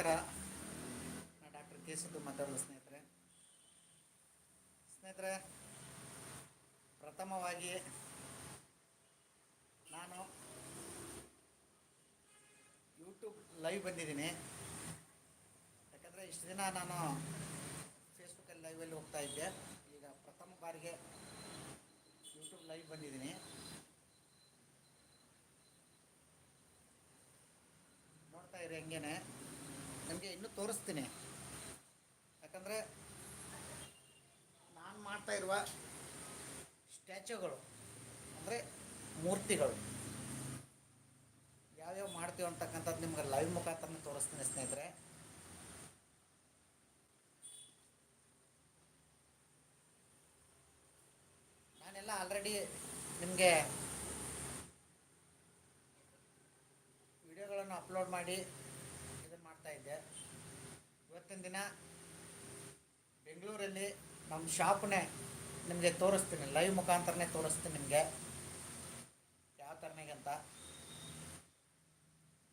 ನಮಸ್ಕಾರ ನಾನು doctor K Siddu ಮಾತಾಡೋದು ಸ್ನೇಹಿತರೆ. ಸ್ನೇಹಿತರೆ, ಪ್ರಥಮವಾಗಿ ನಾನು ಯೂಟ್ಯೂಬ್ ಲೈವ್ ಬಂದಿದ್ದೀನಿ. ಯಾಕಂದರೆ ಇಷ್ಟು ದಿನ ನಾನು ಫೇಸ್ಬುಕ್ಕಲ್ಲಿ ಲೈವಲ್ಲಿ ಹೋಗ್ತಾ ಇದ್ದೆ. ಈಗ ಪ್ರಥಮ ಬಾರಿಗೆ ಯೂಟ್ಯೂಬ್ ಲೈವ್ ಬಂದಿದ್ದೀನಿ. ನೋಡ್ತಾ ಇರಿ ಹಂಗೇನೆ. ನಿಮಗೆ ಇನ್ನೂ ತೋರಿಸ್ತೀನಿ. ಯಾಕಂದರೆ ನಾನು ಮಾಡ್ತಾ ಇರುವ ಸ್ಟ್ಯಾಚ್ಯೂಗಳು ಅಂದರೆ ಮೂರ್ತಿಗಳು, ಯಾವ್ಯಾವ ಮಾಡ್ತೀವಿ ಅಂತಕ್ಕಂಥದ್ದು ನಿಮ್ಗೆ ಲೈವ್ ಮುಖಾಂತರ ತೋರಿಸ್ತೀನಿ ಸ್ನೇಹಿತರೆ. ನಾನೆಲ್ಲ ಆಲ್ರೆಡಿ ನಿಮಗೆ ವಿಡಿಯೋಗಳನ್ನು ಅಪ್ಲೋಡ್ ಮಾಡಿ ಮಾಡ್ತಾ ಇದ್ದೆ. ಇವತ್ತಿನ ದಿನ ಬೆಂಗಳೂರಲ್ಲಿ ನಮ್ಮ ಶಾಪ್ನೇ ನಿಮಗೆ ತೋರಿಸ್ತೀನಿ, ಲೈವ್ ಮುಖಾಂತರನೇ ತೋರಿಸ್ತೀನಿ ನಿಮಗೆ. ಯಾವ ಥರನಿಗೆ ಅಂತ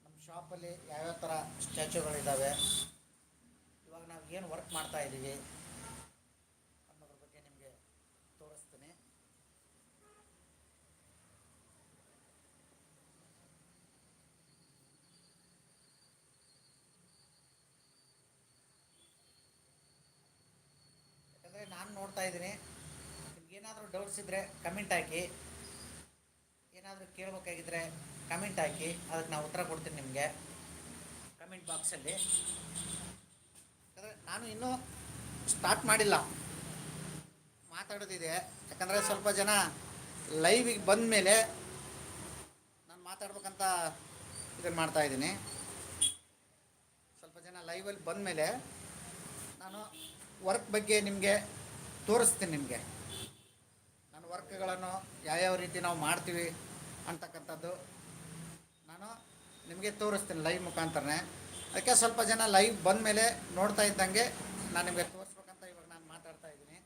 ನಮ್ಮ ಶಾಪಲ್ಲಿ ಯಾವ್ಯಾವ ಥರ ಸ್ಟ್ಯಾಚ್ಯೂಗಳಿದ್ದಾವೆ ಇವಾಗ ನಾವು ಏನು ವರ್ಕ್ ಮಾಡ್ತಾ ಇದ್ದೀವಿ ಅನ್ನೋದ್ರ ಬಗ್ಗೆ ನಿಮಗೆ ತೋರಿಸ್ತೀನಿ ಯಾಕಂದರೆ ನಾನು ನೋಡ್ತಾ ಇದ್ದೀನಿ. ನಿಮ್ಗೇನಾದರೂ ಡೌಟ್ಸ್ ಇದ್ದರೆ ಕಮೆಂಟ್ ಹಾಕಿ. ಏನಾದರೂ ಕೇಳಬೇಕಾಗಿದ್ದರೆ ಕಮೆಂಟ್ ಹಾಕಿ. ಅದಕ್ಕೆ ನಾವು ಉತ್ತರ ಕೊಡ್ತೀನಿ ನಿಮಗೆ. ಕಮೆಂಟ್ ಬಾಕ್ಸಲ್ಲಿ ಯಾಕಂದರೆ ನಾನು ಇನ್ನೂ ಸ್ಟಾರ್ಟ್ ಮಾಡಿಲ್ಲ. ಮಾತಾಡೋದಿದೆ. ಯಾಕಂದರೆ ಸ್ವಲ್ಪ ಜನ ಲೈವಿಗೆ ಬಂದ ಮೇಲೆ ನಾನು ಮಾತಾಡ್ಬೇಕಂತ ಇದನ್ನು ಮಾಡ್ತಾ ಇದ್ದೀನಿ. ಸ್ವಲ್ಪ ಜನ ಲೈವಲ್ಲಿ ಬಂದ ಮೇಲೆ ನಾನು ವರ್ಕ್ ಬಗ್ಗೆ ನಿಮಗೆ ತೋರಿಸ್ತೀನಿ ನಿಮಗೆ. ನನ್ನ ವರ್ಕ್ಗಳನ್ನು ಯಾವ್ಯಾವ ರೀತಿ ನಾವು ಮಾಡ್ತೀವಿ ಅಂತಕ್ಕಂಥದ್ದು ನಾನು ನಿಮಗೆ ತೋರಿಸ್ತೀನಿ ಲೈವ್ ಮುಖಾಂತರನೇ. ಅದಕ್ಕೆ ಸ್ವಲ್ಪ ಜನ ಲೈವ್ ಬಂದ ಮೇಲೆ ನೋಡ್ತಾ ಇದ್ದಂಗೆ ನಾನು ನಿಮಗೆ ತೋರಿಸ್ಬೇಕಂತ ಇವಾಗ ನಾನು ಮಾತಾಡ್ತಾ ಇದ್ದೀನಿ.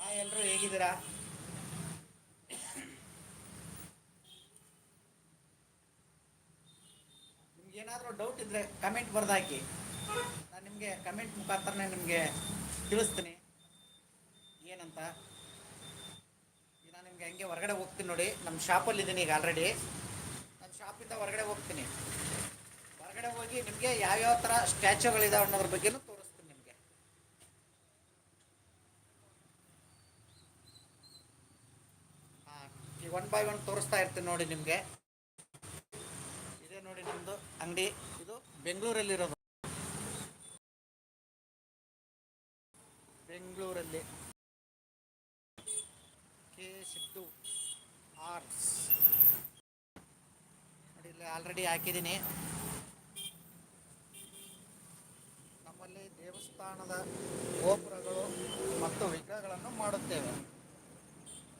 ಹಾಯ್ ಎಲ್ಲರೂ ಹೇಗಿದ್ದೀರಾ? ಡೌಟ್ ಇದ್ದರೆ ಕಮೆಂಟ್ ಬರ್ದಾಕಿ. ನಾನು ನಿಮಗೆ ಕಮೆಂಟ್ ಮುಖಾಂತರನೇ ನಿಮಗೆ ತಿಳಿಸ್ತೀನಿ. ಏನಂತ? ನಾನು ನಿಮಗೆ ಹಂಗೆ ಹೊರಗಡೆ ಹೋಗ್ತೀನಿ ನೋಡಿ. ನಮ್ಮ ಶಾಪಲ್ಲಿ ಇದ್ದೀನಿ ಈಗ ಆಲ್ರೆಡಿ ನನ್ನ ಶಾಪಿಂದ ಹೊರಗಡೆ ಹೋಗ್ತೀನಿ. ಹೊರಗಡೆ ಹೋಗಿ ನಿಮಗೆ ಯಾವ್ಯಾವ ಥರ ಸ್ಟ್ಯಾಚ್ಯೂಗಳಿದಾವೆ ಅನ್ನೋದ್ರ ಬಗ್ಗೆನೂ ತೋರಿಸ್ತೀನಿ ನಿಮಗೆ. ಹಾಂ ಈಗ ಒನ್ ಬೈ ಒನ್ ತೋರಿಸ್ತಾ ಇರ್ತೀನಿ ನೋಡಿ ನಿಮಗೆ. ಅಂಗಡಿ, ಇದು ಬೆಂಗಳೂರಲ್ಲಿರೋದು. ಬೆಂಗಳೂರಲ್ಲಿ ಕೆ ಸಿದ್ದು ಆರ್ಟ್ಸ್. ನೋಡಿ, ಇಲ್ಲಿ ಆಲ್ರೆಡಿ ಹಾಕಿದ್ದೀನಿ. ನಮ್ಮಲ್ಲಿ ದೇವಸ್ಥಾನದ ಗೋಪುರಗಳು ಮತ್ತು ವಿಗ್ರಹಗಳನ್ನು ಮಾಡುತ್ತೇವೆ.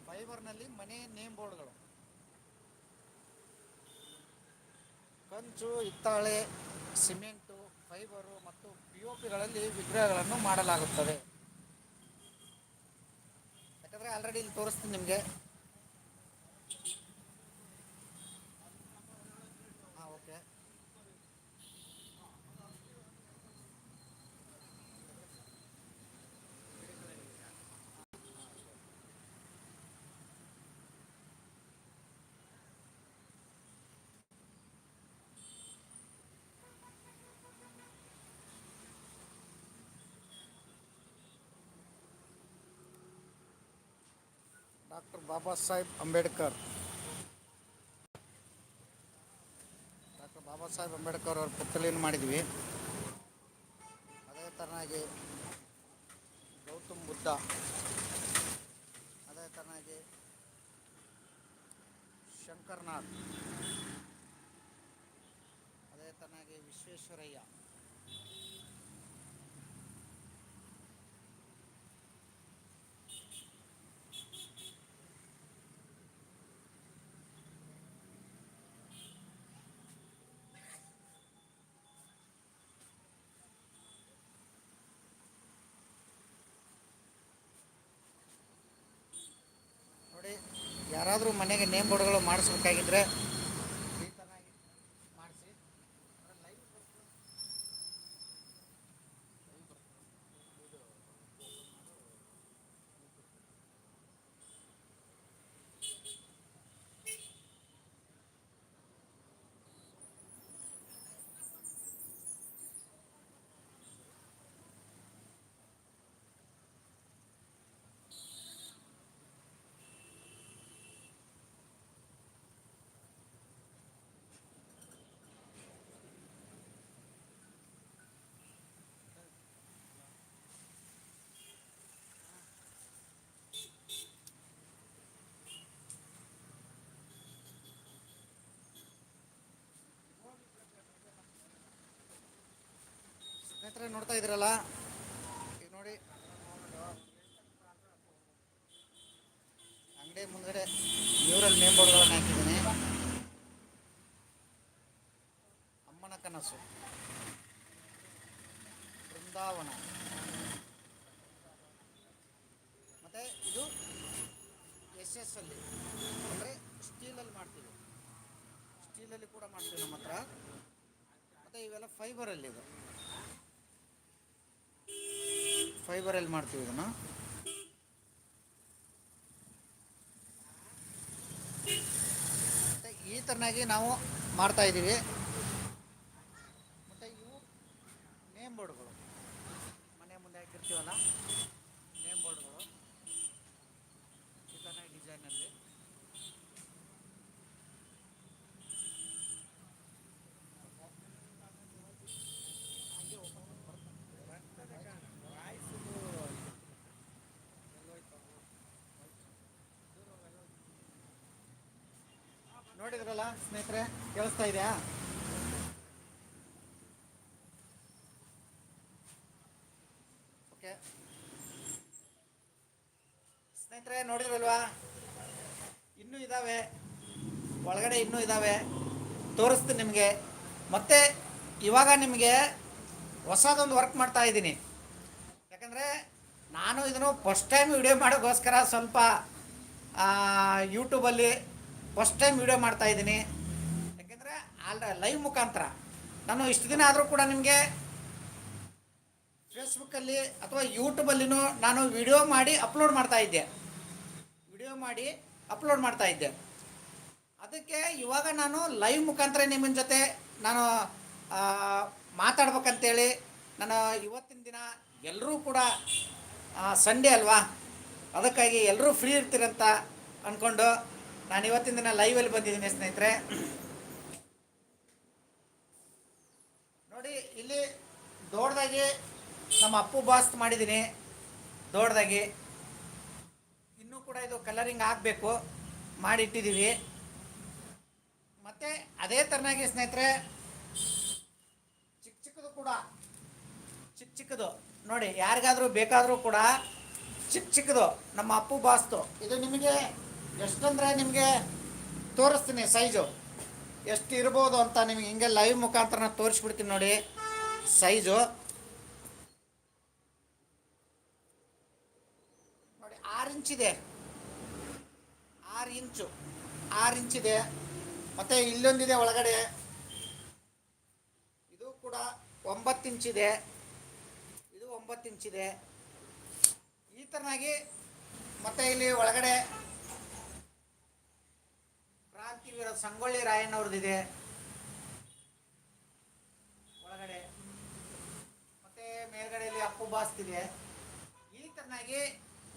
ಫೈಬರ್ನಲ್ಲಿ ಮನೆ ನೇಮ್ ಬೋರ್ಡ್ಗಳು. ಕಂಚು ಹಿತ್ತಾಳೆ, ಸಿಮೆಂಟು, ಫೈಬರು ಮತ್ತು ಪಿ ಒ ಪಿಗಳಲ್ಲಿ ವಿಗ್ರಹಗಳನ್ನು ಮಾಡಲಾಗುತ್ತದೆ. ಯಾಕಂದರೆ ಆಲ್ರೆಡಿ ಇಲ್ಲಿ ತೋರಿಸ್ತೀನಿ ನಿಮಗೆ ಹಾಂ okay doctor Baba Saheb Ambedkar. Doctor Baba Saheb Ambedkar ಅವ್ರ ಪುತ್ಥಳಿಯನ್ನು ಮಾಡಿದ್ವಿ. ಅದೇ ಥರನಾಗಿ ಗೌತಮ್ ಬುದ್ಧ. ಅದೇ ಥರನಾಗಿ ಶಂಕರ್ನಾಥ್. ಅದೇ ಥರನಾಗಿ ವಿಶ್ವೇಶ್ವರಯ್ಯ. ಯಾರಾದರೂ ಮನೆಗೆ ನೇಮ್ ಬೋರ್ಡ್ಗಳು ಮಾಡಿಸ್ಬೇಕಾಗಿದ್ರೆ ಈ ಥರನಾಗಿ ಮಾಡಿಸಿ ಸ್ನೇಹಿತರೆ ನೋಡ್ತಾ ಇದ್ದೀರಲ್ಲ ನೋಡಿ. ಅಂಗಡಿ ಮುಂದ್ಗಡೆ ನ್ಯೂರಲ್ ನೇಮ್ ಬೋರ್ಡ್ಗಳನ್ನು ಹಾಕಿದ್ದೀನಿ. ಅಮ್ಮನ ಕನಸು. ಬೃಂದಾವನ. ಮತ್ತೆ ಇದು ಎಸ್ ಎಸ್ ಅಲ್ಲಿ ಅಂದರೆ ಸ್ಟೀಲಲ್ಲಿ ಮಾಡ್ತೀವಿ. ಸ್ಟೀಲಲ್ಲಿ ಕೂಡ ಮಾಡ್ತೀವಿ ನಮ್ಮ ಹತ್ರ. ಮತ್ತು ಇವೆಲ್ಲ ಇದು ಫೈಬರಲ್ಲಿ ಮಾಡ್ತೀವಿ ಇದನ್ನು. ಈ ಥರನಾಗಿ ನಾವು ಮಾಡ್ತಾ ಇದ್ದೀವಿ. ಮತ್ತು ಇವು ನೇಮ್ ಬೋರ್ಡ್ಗಳು. ಮನೆ ಮುಂದೆ ಹಾಕಿರ್ತೀವಲ್ಲ ನೇಮ್ ಬೋರ್ಡ್ಗಳು ಈ ಥರನಾಗಿ ಡಿಸೈನಲ್ಲಿ ನೋಡಿದ್ರಲ್ಲ ಸ್ನೇಹಿತರೆ, ಕೇಳಿಸ್ತಾ ಇದೆಯಾ? ಓಕೆ. ಸ್ನೇಹಿತರೆ, ನೋಡಿದ್ರಲ್ವಾ? ಇನ್ನೂ ಇದ್ದಾವೆ ಒಳಗಡೆ ಇನ್ನೂ ಇದ್ದಾವೆ ತೋರಿಸ್ತೀನಿ ನಿಮಗೆ. ಮತ್ತೆ ಇವಾಗ ನಿಮಗೆ ಹೊಸದೊಂದು ವರ್ಕ್ ಮಾಡ್ತಾ ಇದ್ದೀನಿ. ಯಾಕಂದರೆ ನಾನು ಇದನ್ನು ಫಸ್ಟ್ ಟೈಮ್ ವಿಡಿಯೋ ಮಾಡೋಕ್ಕೋಸ್ಕರ ಸ್ವಲ್ಪ ಯೂಟ್ಯೂಬಲ್ಲಿ ಫಸ್ಟ್ ಟೈಮ್ ವಿಡಿಯೋ ಮಾಡ್ತಾ ಇದ್ದೀನಿ. ಯಾಕೆಂದರೆ ಆಲ್ ಲೈವ್ ಮುಖಾಂತರ. ನಾನು ಇಷ್ಟು ದಿನ ಆದರೂ ಕೂಡ ನಿಮಗೆ ಫೇಸ್ಬುಕ್ಕಲ್ಲಿ ಅಥವಾ ಯೂಟ್ಯೂಬಲ್ಲಿನೂ ನಾನು ವಿಡಿಯೋ ಮಾಡಿ ಅಪ್ಲೋಡ್ ಮಾಡ್ತಾ ಇದ್ದೆ. ವಿಡಿಯೋ ಮಾಡಿ ಅಪ್ಲೋಡ್ ಮಾಡ್ತಾ ಇದ್ದೆ. ಅದಕ್ಕೆ ಇವಾಗ ನಾನು ಲೈವ್ ಮುಖಾಂತರ ನಿಮ್ಮ ಜೊತೆ ನಾನು ಮಾತಾಡ್ಬೇಕಂತೇಳಿ ನಾನು ಇವತ್ತಿನ ದಿನ ಎಲ್ಲರೂ ಕೂಡ ಸಂಡೇ ಅಲ್ವಾ? ಅದಕ್ಕಾಗಿ ಎಲ್ಲರೂ ಫ್ರೀ ಇರ್ತೀರಂತ ಅಂದ್ಕೊಂಡು ನಾನು ಇವತ್ತಿನ ದಿನ ಲೈವಲ್ಲಿ ಬಂದಿದ್ದೀನಿ ಸ್ನೇಹಿತರೆ. ನೋಡಿ, ಇಲ್ಲಿ ದೊಡ್ಡದಾಗಿ ನಮ್ಮ ಅಪ್ಪು ಬಾಸ್ ಮಾಡಿದ್ದೀನಿ. ದೊಡ್ಡದಾಗಿ. ಇನ್ನೂ ಕೂಡ ಇದು ಕಲರಿಂಗ್ ಆಗಬೇಕು ಮಾಡಿಟ್ಟಿದ್ದೀವಿ. ಮತ್ತು ಅದೇ ಥರನಾಗಿ ಸ್ನೇಹಿತರೆ, ಚಿಕ್ಕ ಚಿಕ್ಕದು ಕೂಡ. ಚಿಕ್ಕ ಚಿಕ್ಕದು. ನೋಡಿ, ಯಾರಿಗಾದರೂ ಬೇಕಾದರೂ ಕೂಡ ಚಿಕ್ಕ ಚಿಕ್ಕದು ನಮ್ಮ ಅಪ್ಪು ಬಾಸ್ತು ಇದು ನಿಮಗೆ ಎಷ್ಟಂದರೆ ನಿಮಗೆ ತೋರಿಸ್ತೀನಿ ಸೈಜು. ಎಷ್ಟು ಇರ್ಬೋದು ಅಂತ ನಿಮಗೆ ಹಿಂಗೆ ಲೈವ್ ಮುಖಾಂತರ ನಾನು ತೋರಿಸ್ಬಿಡ್ತೀನಿ ನೋಡಿ ಸೈಜು. ನೋಡಿ ಆರು ಇಂಚಿದೆ ಆರು ಇಂಚು. ಆರು ಇಂಚಿದೆ ಮತ್ತು ಇಲ್ಲೊಂದಿದೆ ಒಳಗಡೆ. ಇದು ಕೂಡ ಒಂಬತ್ತು ಇಂಚಿದೆ ಇದು. ಒಂಬತ್ತು ಇಂಚಿದೆ ಈ ಥರನಾಗಿ ಮತ್ತೆ ಇಲ್ಲಿ ಒಳಗಡೆ ಕ್ರಾಂತಿವೀರ ಸಂಗೊಳ್ಳಿ ರಾಯಣ್ಣವ್ರದ್ದಿದೆ. ಒಳಗಡೆ. ಮತ್ತೆ ಮೇಲ್ಗಡೆಯಲ್ಲಿ ಅಪ್ಪು ಬಾಸ್ತಿದೆ. ಈ ಥರನಾಗಿ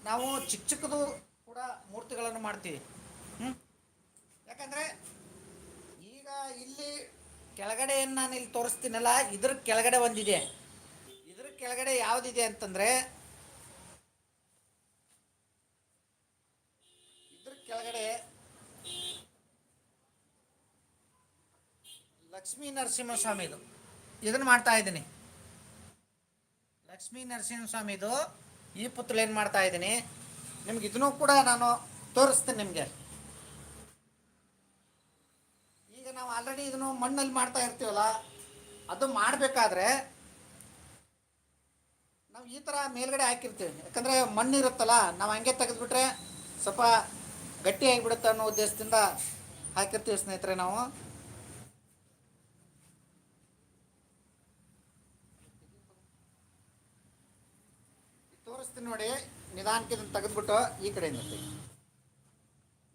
ನಾವು ಚಿಕ್ಕ ಚಿಕ್ಕದು ಕೂಡ ಮೂರ್ತಿಗಳನ್ನು ಮಾಡ್ತೀವಿ. ಹ್ಮ್? ಯಾಕಂದ್ರೆ ಈಗ ಇಲ್ಲಿ ಕೆಳಗಡೆಯನ್ನು ನಾನು ಇಲ್ಲಿ ತೋರಿಸ್ತೀನಲ್ಲ, ಇದ್ರ ಕೆಳಗಡೆ ಒಂದಿದೆ. ಇದ್ರ ಕೆಳಗಡೆ ಯಾವುದಿದೆ ಅಂತಂದ್ರೆ ಇದ್ರ ಕೆಳಗಡೆ ಲಕ್ಷ್ಮೀ ನರಸಿಂಹಸ್ವಾಮಿದು. ಇದನ್ನು ಮಾಡ್ತಾ ಇದ್ದೀನಿ. ಲಕ್ಷ್ಮೀ ನರಸಿಂಹಸ್ವಾಮಿದು, ಈ ಪುತ್ಳೆ ಏನು ಮಾಡ್ತಾ ಇದ್ದೀನಿ, ನಿಮ್ಗೆ ಇದನ್ನು ಕೂಡ ನಾನು ತೋರಿಸ್ತೀನಿ ನಿಮಗೆ. ಈಗ ನಾವು ಆಲ್ರೆಡಿ ಇದನ್ನು ಮಣ್ಣಲ್ಲಿ ಮಾಡ್ತಾ ಇರ್ತೀವಲ್ಲ, ಅದು ಮಾಡಬೇಕಾದ್ರೆ ನಾವು ಈ ಥರ ಮೇಲ್ಗಡೆ ಹಾಕಿರ್ತೀವಿ. ಯಾಕಂದರೆ ಮಣ್ಣು ಇರುತ್ತಲ್ಲ, ನಾವು ಹಂಗೆ ತೆಗೆದುಬಿಟ್ರೆ ಸ್ವಲ್ಪ ಗಟ್ಟಿ ಆಗಿಬಿಡುತ್ತೆ ಅನ್ನೋ ಉದ್ದೇಶದಿಂದ ಹಾಕಿರ್ತೀವಿ ಸ್ನೇಹಿತರೆ ನಾವು. ನೋಡಿ ನಿಧಾನಕ್ಕೆ ಇದನ್ನು ತೆಗೆದ್ಬಿಟ್ಟು ಈ ಕಡೆಯಿಂದ ತೆಗಿ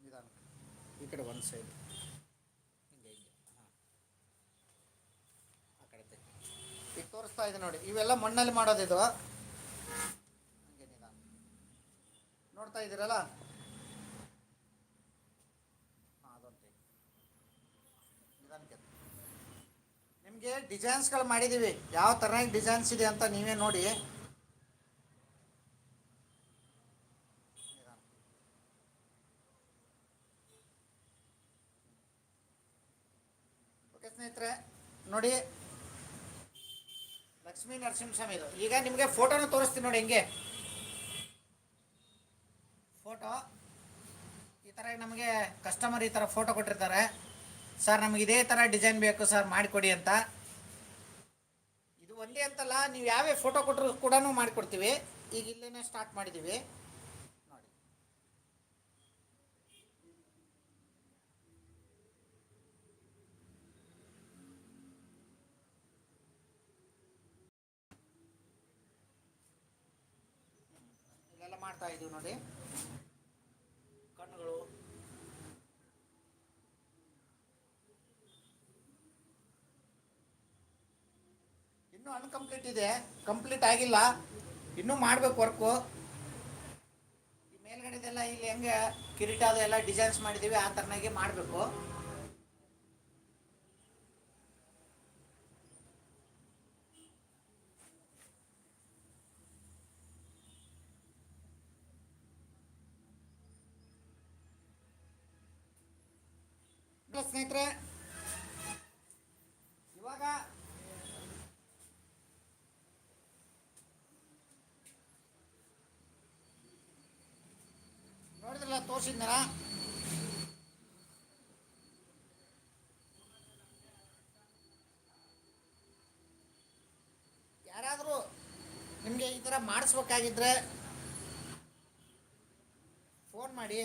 ನಿಧಾನ ಈ ಕಡೆ ಒಂದು ಸೈಡ್ ಹಿಂಗೆ ಹಿಂಗೆ. ಹಾಂ. ಆ ಕಡೆ ಈಗ ತೋರಿಸ್ತಾ ಇದೆ ನೋಡಿ, ಇವೆಲ್ಲ ಮಣ್ಣಲ್ಲಿ ಮಾಡೋದಿದು ಹಂಗೆ ನಿಧಾನ. ನೋಡ್ತಾ ಇದ್ದೀರಲ್ಲ? ನಿಧಾನಕ್ಕೆ ನಿಮಗೆ ಡಿಸೈನ್ಸ್ಗಳು ಮಾಡಿದ್ದೀವಿ ಯಾವ ಥರ ಡಿಸೈನ್ಸ್ ಇದೆ ಅಂತ ನೀವೇ ನೋಡಿ ನಿಧಾನ. ಓಕೆ ಸ್ನೇಹಿತರೆ ನೋಡಿ ಲಕ್ಷ್ಮೀ ನರಸಿಂಹಸ್ವಾಮಿ ಇದು ಈಗ ನಿಮಗೆ ಫೋಟೋನ ತೋರಿಸ್ತೀನಿ ನೋಡಿ ಹೆಂಗೆ. ಫೋಟೋ, ಈ ಥರ ನಮಗೆ ಕಸ್ಟಮರ್ ಈ ಥರ ಫೋಟೋ ಕೊಟ್ಟಿರ್ತಾರೆ. ಸರ್, ನಮಗೆ ಇದೇ ಥರ ಡಿಸೈನ್ ಬೇಕು ಸರ್, ಮಾಡಿಕೊಡಿ ಅಂತ. ಇದು ಒಂದೇ ಅಂತಲ್ಲ, ನೀವು ಯಾವ್ಯಾವ ಫೋಟೋ ಕೊಟ್ಟರು ಕೂಡ ಮಾಡಿಕೊಡ್ತೀವಿ. ಈಗ ಇಲ್ಲೇ ಸ್ಟಾರ್ಟ್ ಮಾಡಿದ್ದೀವಿ ನೋಡಿ ಇಲ್ಲೆಲ್ಲ ಇದೀವಿ ಕಣ್ಣುಗಳು. ಇನ್ನೂ ಅನ್ಕಂಪ್ಲೀಟ್ ಇದೆ. ಕಂಪ್ಲೀಟ್ ಆಗಿಲ್ಲ. ಇನ್ನೂ ಮಾಡ್ಬೇಕು ವರ್ಕು. ಈ ಮೇಲ್ಗಡೆದೆಲ್ಲ ಇಲ್ಲಿ ಹೆಂಗೆ ಕಿರೀಟ ಎಲ್ಲ ಡಿಸೈನ್ಸ್ ಮಾಡಿದ್ದೀವಿ ಆ ಥರನಾಗಿ ಮಾಡಬೇಕು. ಸ್ನೇಹಿತರೆ ಇವಾಗ ನೋಡಿದ್ರಲ್ಲ ತೋರಿಸಿದ್ನಲ್ಲ? ಯಾರಾದರೂ ನಿಮಗೆ ಈ ಥರ ಮಾಡಿಸ್ಬೇಕಾಗಿದ್ರೆ ಫೋನ್ ಮಾಡಿ.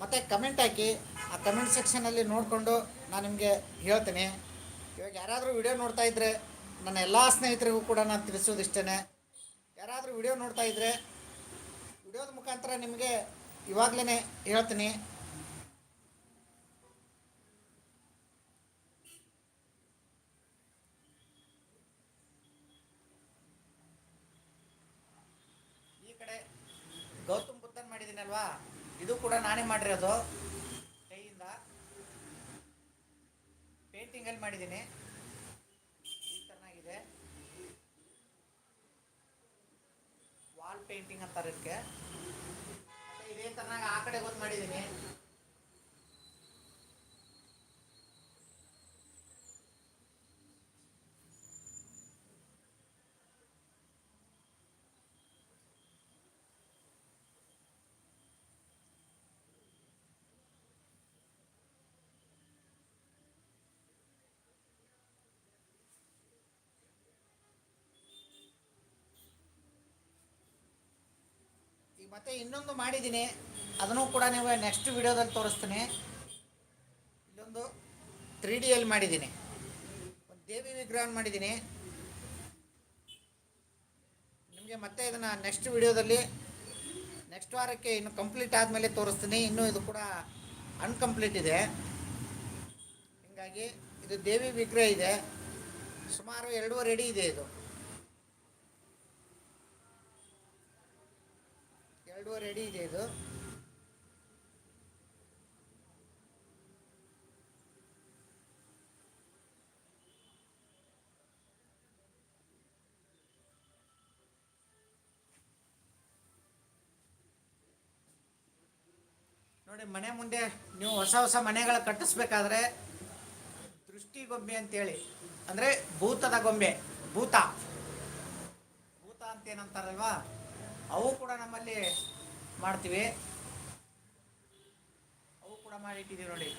ಮತ್ತು ಕಮೆಂಟ್ ಹಾಕಿ, ಆ ಕಮೆಂಟ್ ಸೆಕ್ಷನಲ್ಲಿ ನೋಡಿಕೊಂಡು ನಾನು ನಿಮಗೆ ಹೇಳ್ತೀನಿ. ಇವಾಗ ಯಾರಾದರೂ ವಿಡಿಯೋ ನೋಡ್ತಾ ಇದ್ದರೆ ನನ್ನ ಎಲ್ಲ ಸ್ನೇಹಿತರಿಗೂ ಕೂಡ ನಾನು ತಿಳಿಸೋದು ಇಷ್ಟೇ ಯಾರಾದರೂ ವಿಡಿಯೋ ನೋಡ್ತಾ ಇದ್ದರೆ ವಿಡಿಯೋದ ಮುಖಾಂತರ ನಿಮಗೆ ಇವಾಗಲೇ ಹೇಳ್ತೀನಿ. ಈ ಕಡೆ ಗೌತಮ್ ಬುದ್ಧನ್ ಮಾಡಿದ್ದೀನಲ್ವಾ ಇದು ಕೂಡ ನಾನೇ ಮಾಡಿರೋದು. ಕೈಯಿಂದ ಪೇಂಟಿಂಗಲ್ಲಿ ಮಾಡಿದ್ದೀನಿ. ಚೆನ್ನಾಗಿದೆ ವಾಲ್ ಪೇಂಟಿಂಗ್ ಅಂತಾರೆ ಇದಕ್ಕೆ. ಇದೇ ತರನಾಗ ಆ ಕಡೆ ಗೊತ್ತು ಮಾಡಿದ್ದೀನಿ. ಮತ್ತೆ ಇನ್ನೊಂದು ಮಾಡಿದ್ದೀನಿ. ಅದನ್ನು ಕೂಡ ನೀವು ನೆಕ್ಸ್ಟ್ ವಿಡಿಯೋದಲ್ಲಿ ತೋರಿಸ್ತೀನಿ. ಇಲ್ಲೊಂದು ತ್ರೀ ಡಿಯಲ್ಲಿ ಮಾಡಿದ್ದೀನಿ. ಒಂದು ದೇವಿ ವಿಗ್ರಹ ಮಾಡಿದ್ದೀನಿ. ನಿಮಗೆ ಮತ್ತೆ ಇದನ್ನು ನೆಕ್ಸ್ಟ್ ವಿಡಿಯೋದಲ್ಲಿ ನೆಕ್ಸ್ಟ್ ವಾರಕ್ಕೆ ಇನ್ನು ಕಂಪ್ಲೀಟ್ ಆದಮೇಲೆ ತೋರಿಸ್ತೀನಿ. ಇನ್ನೂ ಇದು ಕೂಡ ಅನ್ಕಂಪ್ಲೀಟ್ ಇದೆ. ಹೀಗಾಗಿ ಇದು ದೇವಿ ವಿಗ್ರಹ ಇದೆ. ಸುಮಾರು ಎರಡೂವರೆ ಅಡಿ ಇದೆ ಇದು. ರೆಡಿ ಇದೆ ಇದು. ನೋಡಿ, ಮನೆ ಮುಂದೆ ನೀವು ಹೊಸ ಹೊಸ ಮನೆಗಳ ಕಟ್ಟಿಸ್ಬೇಕಾದ್ರೆ ದೃಷ್ಟಿ ಗೊಂಬೆ ಅಂತೇಳಿ. ಅಂದ್ರೆ ಭೂತದ ಗೊಂಬೆ, ಭೂತ. ಭೂತ ಅಂತ ಏನಂತಾರಲ್ವಾ ಅವು ಕೂಡ ನಮ್ಮಲ್ಲಿ ಮಾಡ್ತೀವಿ. ಅವು ಕೂಡ ಮಾಡಿಟ್ಟಿದ್ದೀವಿ ನೋಡಿ.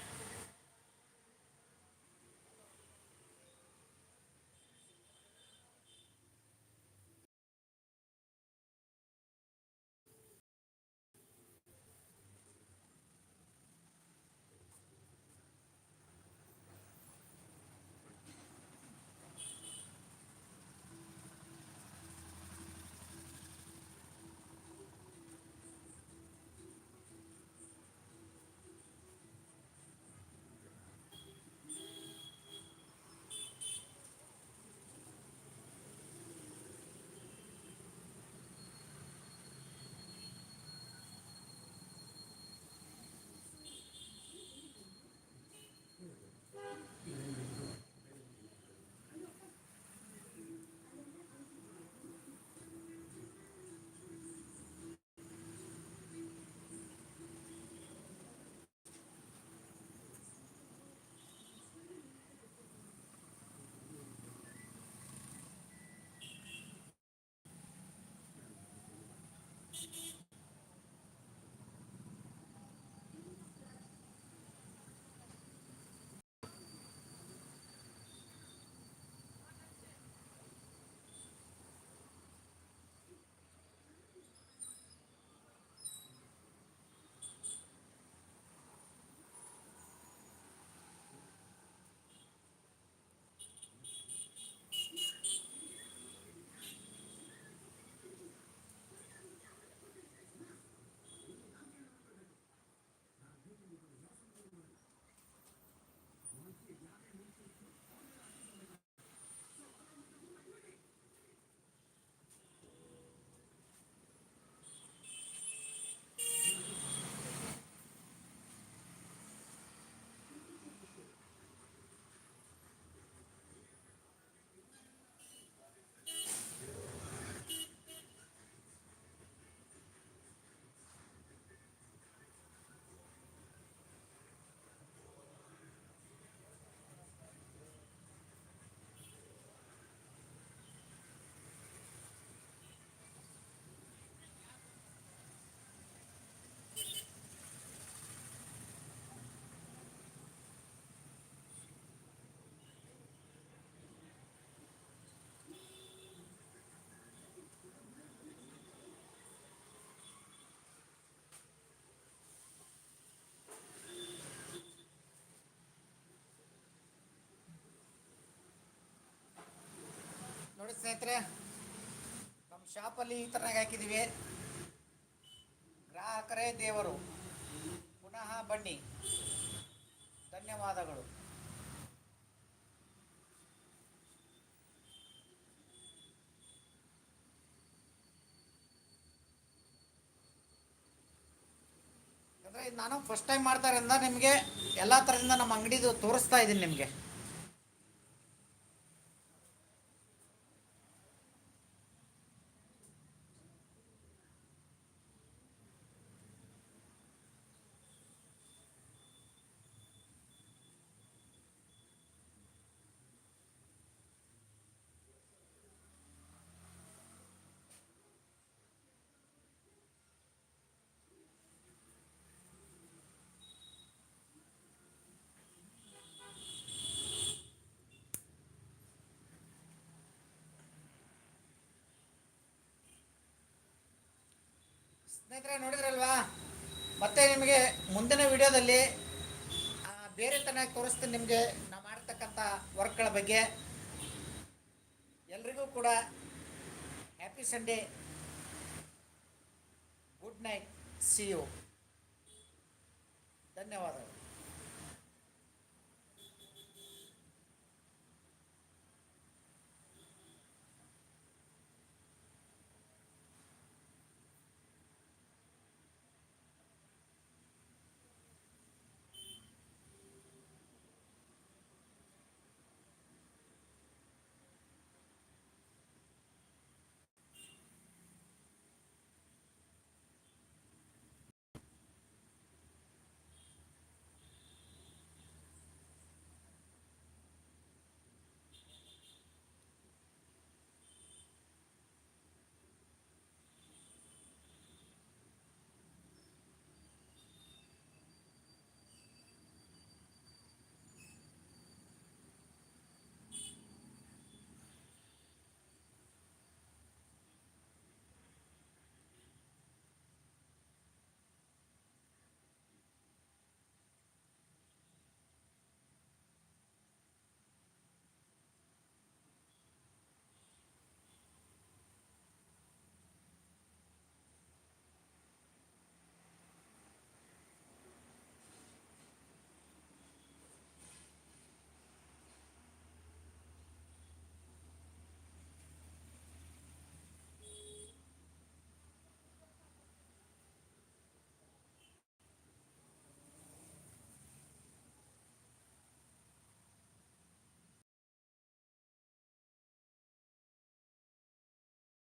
ನೋಡಿ ಸ್ನೇಹಿತರೆ, ನಮ್ಮ ಶಾಪಲ್ಲಿ ಈ ಥರನಾಗ ಹಾಕಿದ್ದೀವಿ ಗ್ರಾಹಕರೇ ದೇವರು. ಪುನಃ ಬನ್ನಿ. ಧನ್ಯವಾದಗಳು. ಅಂದರೆ ನಾನು ಫಸ್ಟ್ ಟೈಮ್ ಮಾಡ್ತಾ ಇರೋದ್ರಿಂದ ನಿಮಗೆ ಎಲ್ಲ ಥರದಿಂದ ನಮ್ಮ ಅಂಗಡಿದು ತೋರಿಸ್ತಾ ಇದ್ದೀನಿ ನಿಮಗೆ. ಸ್ನೇಹಿತರೆ, ನೋಡಿದ್ರಲ್ವಾ? ಮತ್ತೆ ನಿಮಗೆ ಮುಂದಿನ ವಿಡಿಯೋದಲ್ಲಿ ಬೇರೆ ತನಕ ತೋರಿಸ್ತೀನಿ ನಿಮಗೆ ನಾವು ಮಾಡ್ತಕ್ಕಂಥ ವರ್ಕ್ಗಳ ಬಗ್ಗೆ. ಎಲ್ರಿಗೂ ಕೂಡ happy Sunday good night see you ಧನ್ಯವಾದಗಳು.